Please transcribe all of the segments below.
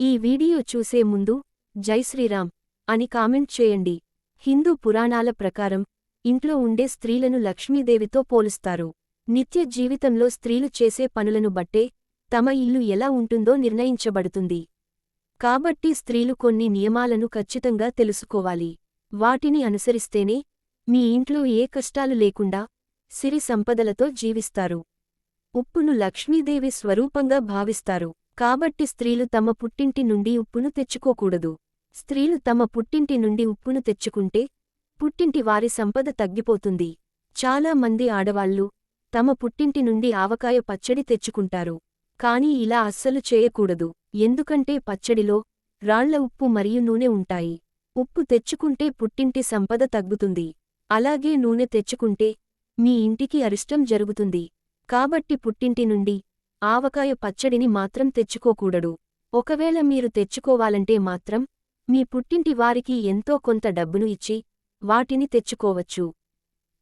ఈ వీడియో చూసే ముందు జై శ్రీరామ్ అని కామెంట్ చేయండి. హిందూ పురాణాల ప్రకారం ఇంట్లో ఉండే స్త్రీలను లక్ష్మీదేవితో పోలుస్తారు. నిత్య జీవితంలో స్త్రీలు చేసే పనులను బట్టే తమ ఇల్లు ఎలా ఉంటుందో నిర్ణయించబడుతుంది. కాబట్టి స్త్రీలు కొన్ని నియమాలను ఖచ్చితంగా తెలుసుకోవాలి. వాటిని అనుసరిస్తేనే మీ ఇంట్లో ఏ కష్టాలు లేకుండా సిరి సంపదలతో జీవిస్తారు. ఉప్పును లక్ష్మీదేవి స్వరూపంగా భావిస్తారు. కాబట్టి స్త్రీలు తమ పుట్టింటి నుండి ఉప్పును తెచ్చుకోకూడదు. స్త్రీలు తమ పుట్టింటి నుండి ఉప్పును తెచ్చుకుంటే పుట్టింటి వారి సంపద తగ్గిపోతుంది. చాలా మంది ఆడవాళ్ళు తమ పుట్టింటి నుండి ఆవకాయ పచ్చడి తెచ్చుకుంటారు. కాని ఇలా అస్సలు చేయకూడదు. ఎందుకంటే పచ్చడిలో రాళ్ళ ఉప్పు మరియు నూనె ఉంటాయి. ఉప్పు తెచ్చుకుంటే పుట్టింటి సంపద తగ్గుతుంది. అలాగే నూనె తెచ్చుకుంటే మీ ఇంటికి అరిష్టం జరుగుతుంది. కాబట్టి పుట్టింటి నుండి ఆవకాయ పచ్చడిని మాత్రం తెచ్చుకోకూడదు. ఒకవేళ మీరు తెచ్చుకోవాలంటే మాత్రం మీ పుట్టింటి వారికి ఎంతో కొంత డబ్బును ఇచ్చి వాటిని తెచ్చుకోవచ్చు.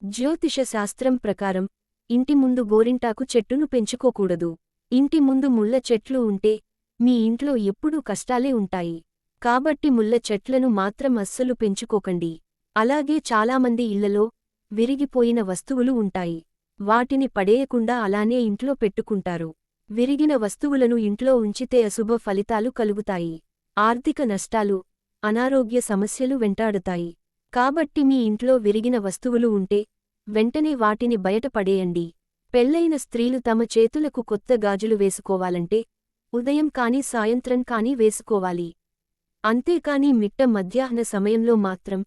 జ్యోతిష శాస్త్రం ప్రకారం ఇంటి ముందు గోరింటాకు చెట్టును పెంచుకోకూడదు. ఇంటి ముందు ముళ్ళ చెట్లు ఉంటే మీ ఇంట్లో ఎప్పుడూ కష్టాలే ఉంటాయి. కాబట్టి ముళ్ళ చెట్లను మాత్రం అస్సలు పెంచుకోకండి. అలాగే చాలామంది ఇళ్ళలో విరిగిపోయిన వస్తువులు ఉంటాయి. వాటిని పడేయకుండా అలానే ఇంట్లో పెట్టుకుంటారు. విరిగిన వస్తువులను ఇంట్లో ఉంచితే అశుభ ఫలితాలు కలుగుతాయి. ఆర్థిక నష్టాలు అనారోగ్య సమస్యలు వెంటాడుతాయి. కాబట్టి మీ ఇంట్లో విరిగిన వస్తువులు ఉంటే వెంటనే వాటిని బయటపడేయండి పెళ్ళైన స్త్రీలు తమ చేతులకు కొత్త గాజులు వేసుకోవాలంటే ఉదయం కాని సాయంత్రం కాని వేసుకోవాలి. అంతేకాని మిట్ట మధ్యాహ్న సమయంలో మాత్రం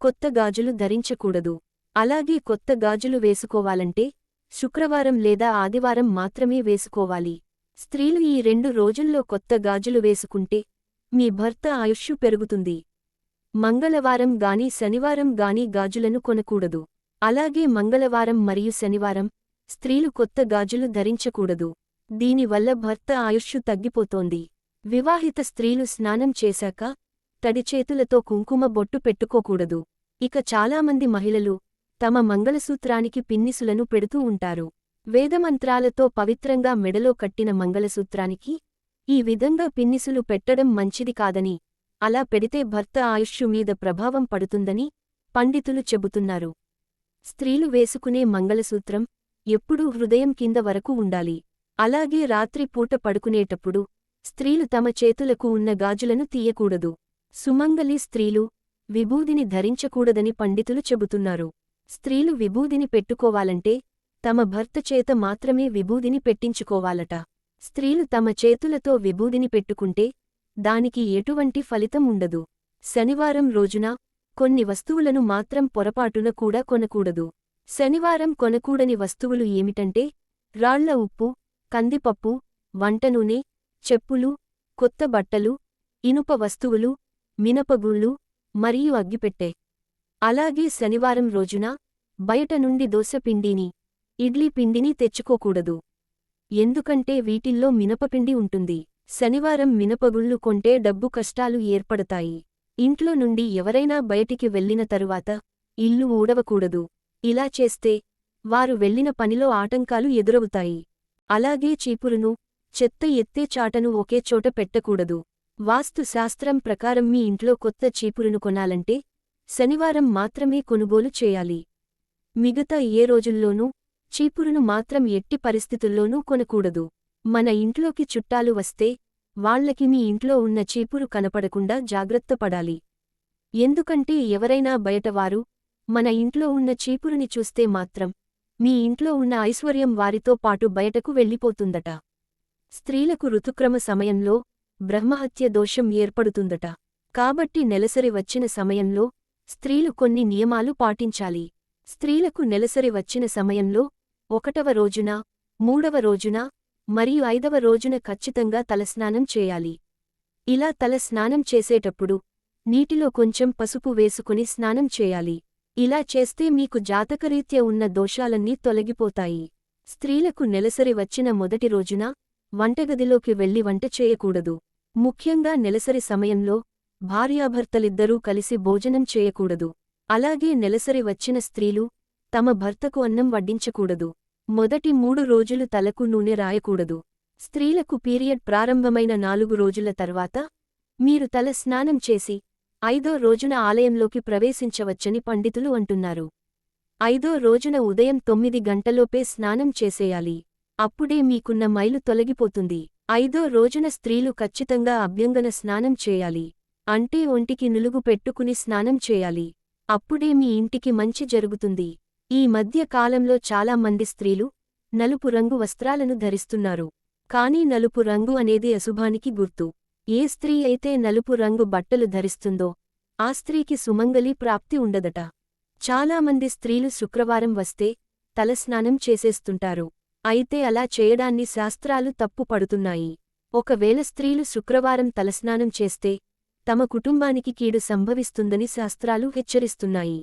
కొత్త గాజులు ధరించకూడదు. అలాగే కొత్త గాజులు వేసుకోవాలంటే శుక్రవారం లేదా ఆదివారం మాత్రమే వేసుకోవాలి. స్త్రీలు ఈ రెండు రోజుల్లో కొత్త గాజులు వేసుకుంటే మీ భర్త ఆయుష్షు పెరుగుతుంది. మంగళవారం గాని శనివారం గాని గాజులను కొనకూడదు. అలాగే మంగళవారం మరియు శనివారం స్త్రీలు కొత్త గాజులు ధరించకూడదు. దీనివల్ల భర్త ఆయుష్షు తగ్గిపోతోంది. వివాహిత స్త్రీలు స్నానం చేశాక తడిచేతులతో కుంకుమ బొట్టు పెట్టుకోకూడదు. ఇక చాలామంది మహిళలు తమ మంగళసూత్రానికి పిన్నిసులను పెడుతూ ఉంటారు. వేదమంత్రాలతో పవిత్రంగా మెడలో కట్టిన మంగళసూత్రానికి ఈ విధంగా పిన్నిసులు పెట్టడం మంచిది కాదని అలా పెడితే భర్త ఆయుష్యు మీద ప్రభావం పడుతుందని పండితులు చెబుతున్నారు. స్త్రీలు వేసుకునే మంగళసూత్రం ఎప్పుడూ హృదయం కింద వరకు ఉండాలి. అలాగే రాత్రి పూట పడుకునేటప్పుడు స్త్రీలు తమ చేతులకు ఉన్న గాజులను తీయకూడదు. సుమంగలి స్త్రీలు విభూదిని ధరించకూడదని పండితులు చెబుతున్నారు. స్త్రీలు విభూదిని పెట్టుకోవాలంటే తమ భర్త చేత మాత్రమే విభూదిని పెట్టించుకోవాలట. స్త్రీలు తమ చేతులతో విభూదిని పెట్టుకుంటే దానికి ఎటువంటి ఫలితం ఉండదు. శనివారం రోజున కొన్ని వస్తువులను మాత్రం పొరపాటున కూడా కొనకూడదు. శనివారం కొనకూడని వస్తువులు ఏమిటంటే రాళ్ళ ఉప్పు కందిపప్పు వంటనూనె చెప్పులు కొత్త బట్టలు ఇనుప వస్తువులు మినపగుళ్ళు మరియు అగ్గిపెట్టె. అలాగే శనివారం రోజున బయట నుండి దోశపిండిని ఇడ్లీ పిండిని తెచ్చుకోకూడదు. ఎందుకంటే వీటిల్లో మినపపిండి ఉంటుంది. శనివారం మినపగుళ్ళు కొంటే డబ్బు కష్టాలు ఏర్పడతాయి. ఇంట్లో నుండి ఎవరైనా బయటికి వెళ్ళిన తరువాత ఇల్లు ఊడవకూడదు. ఇలా చేస్తే వారు వెళ్ళిన పనిలో ఆటంకాలు ఎదురవుతాయి. అలాగే చీపురును చెత్త ఎత్తే చాటను ఒకే చోట పెట్టకూడదు. వాస్తు శాస్త్రం ప్రకారం మీ ఇంట్లో కొత్త చీపురును కొనాలంటే శనివారం మాత్రమే కొనుగోలు చేయాలి. మిగతా ఏ రోజుల్లోనూ చీపురును మాత్రం ఎట్టి పరిస్థితుల్లోనూ కొనకూడదు. మన ఇంట్లోకి చుట్టాలు వస్తే వాళ్ళకి మీ ఇంట్లో ఉన్న చీపురు కనపడకుండా జాగ్రత్త పడాలి. ఎందుకంటే ఎవరైనా బయటవారు మన ఇంట్లో ఉన్న చీపురుని చూస్తే మాత్రం మీ ఇంట్లో ఉన్న ఐశ్వర్యం వారితో పాటు బయటకు వెళ్ళిపోతుందట. స్త్రీలకు ఋతుక్రమ సమయంలో బ్రహ్మహత్య దోషం ఏర్పడుతుందట. కాబట్టి నెలసరి వచ్చిన సమయంలో స్త్రీలు కొన్ని నియమాలు పాటించాలి. స్త్రీలకు నెలసరి వచ్చిన సమయంలో ఒకటవ రోజున మూడవ రోజున మరియు ఐదవ రోజున ఖచ్చితంగా తలస్నానం చేయాలి. ఇలా తల స్నానం చేసేటప్పుడు నీటిలో కొంచెం పసుపు వేసుకుని స్నానం చేయాలి. ఇలా చేస్తే మీకు జాతకరీత్యా ఉన్న దోషాలన్నీ తొలగిపోతాయి. స్త్రీలకు నెలసరి వచ్చిన మొదటి రోజున వంటగదిలోకి వెళ్ళి వంట చేయకూడదు. ముఖ్యంగా నెలసరి సమయంలో భార్యాభర్తలిద్దరూ కలిసి భోజనం చేయకూడదు. అలాగే నెలసరి వచ్చిన స్త్రీలు తమ భర్తకు అన్నం వడ్డించకూడదు. మొదటి మూడు రోజులు తలకు నూనె రాయకూడదు. స్త్రీలకు పీరియడ్ ప్రారంభమైన నాలుగు రోజుల తర్వాత మీరు తల స్నానం చేసి ఐదో రోజున ఆలయంలోకి ప్రవేశించవచ్చని పండితులు అంటున్నారు. ఐదో రోజున ఉదయం తొమ్మిది గంటలోపే స్నానం చేసేయాలి. అప్పుడే మీకున్న మైలు తొలగిపోతుంది. ఐదో రోజున స్త్రీలు ఖచ్చితంగా అభ్యంగన స్నానం చేయాలి. అంటే ఒంటికి నులుగు పెట్టుకుని స్నానం చేయాలి. అప్పుడే మీ ఇంటికి మంచి జరుగుతుంది. ఈ మధ్య కాలంలో చాలా మంది స్త్రీలు నలుపు రంగు వస్త్రాలను ధరిస్తున్నారు. కానీ నలుపు రంగు అనేది అశుభానికి గుర్తు. ఏ స్త్రీ అయితే నలుపు రంగు బట్టలు ధరిస్తుందో ఆ స్త్రీకి సుమంగలి ప్రాప్తి ఉండదట. చాలామంది స్త్రీలు శుక్రవారం వస్తే తలస్నానం చేసేస్తుంటారు. అయితే అలా చేయడాన్ని శాస్త్రాలు తప్పు పడుతున్నాయి. ఒకవేళ స్త్రీలు శుక్రవారం తలస్నానం చేస్తే తమ కుటుంబానికి కీడు సంభవిస్తుందని శాస్త్రాలు హెచ్చరిస్తున్నాయి.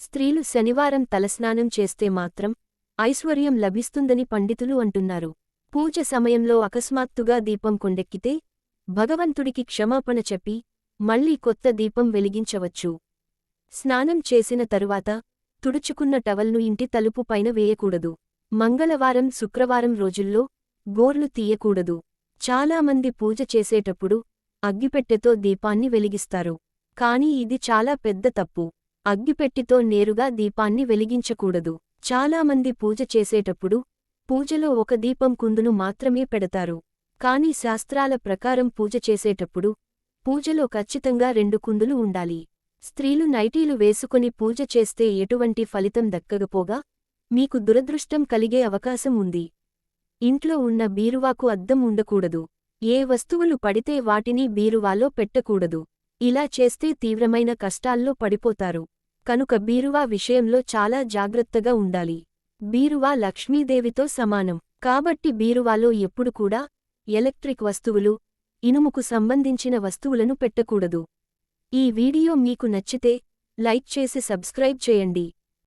స్త్రీలు శనివారం తలస్నానం చేస్తే మాత్రం ఐశ్వర్యం లభిస్తుందని పండితులు అంటున్నారు. పూజ సమయంలో అకస్మాత్తుగా దీపం కొండెక్కితే భగవంతుడికి క్షమాపణ చెప్పి మళ్ళీ కొత్త దీపం వెలిగించవచ్చు. స్నానం చేసిన తరువాత తుడుచుకున్న టవల్ను ఇంటి తలుపు పైన వేయకూడదు. మంగళవారం శుక్రవారం రోజుల్లో గోర్లు తీయకూడదు. చాలామంది పూజ చేసేటప్పుడు అగ్గిపెట్టెతో దీపాన్ని వెలిగిస్తారు. కాని ఇది చాలా పెద్ద తప్పు. అగ్గిపెట్టితో నేరుగా దీపాన్ని వెలిగించకూడదు. చాలామంది పూజ చేసేటప్పుడు పూజలో ఒక దీపం కుందును మాత్రమే పెడతారు. కాని శాస్త్రాల ప్రకారం పూజ చేసేటప్పుడు పూజలో ఖచ్చితంగా రెండు కుందులు ఉండాలి. స్త్రీలు నైటీలు వేసుకుని పూజ చేస్తే ఎటువంటి ఫలితం దక్కకపోగా మీకు దురదృష్టం కలిగే అవకాశం ఉంది. ఇంట్లో ఉన్న బీరువాకు అద్దం ఉండకూడదు. ఏ వస్తువులు పడితే వాటిని బీరువాలో పెట్టకూడదు. ఇలా చేస్తే తీవ్రమైన కష్టాల్లో పడిపోతారు. కనుక బీరువా విషయంలో చాలా జాగ్రత్తగా ఉండాలి. బీరువా లక్ష్మీదేవితో సమానం. కాబట్టి బీరువాలో ఎప్పుడు కూడా ఎలక్ట్రిక్ వస్తువులు ఇనుముకు సంబంధించిన వస్తువులను పెట్టకూడదు. ఈ వీడియో మీకు నచ్చితే లైక్ చేసి సబ్స్క్రైబ్ చేయండి.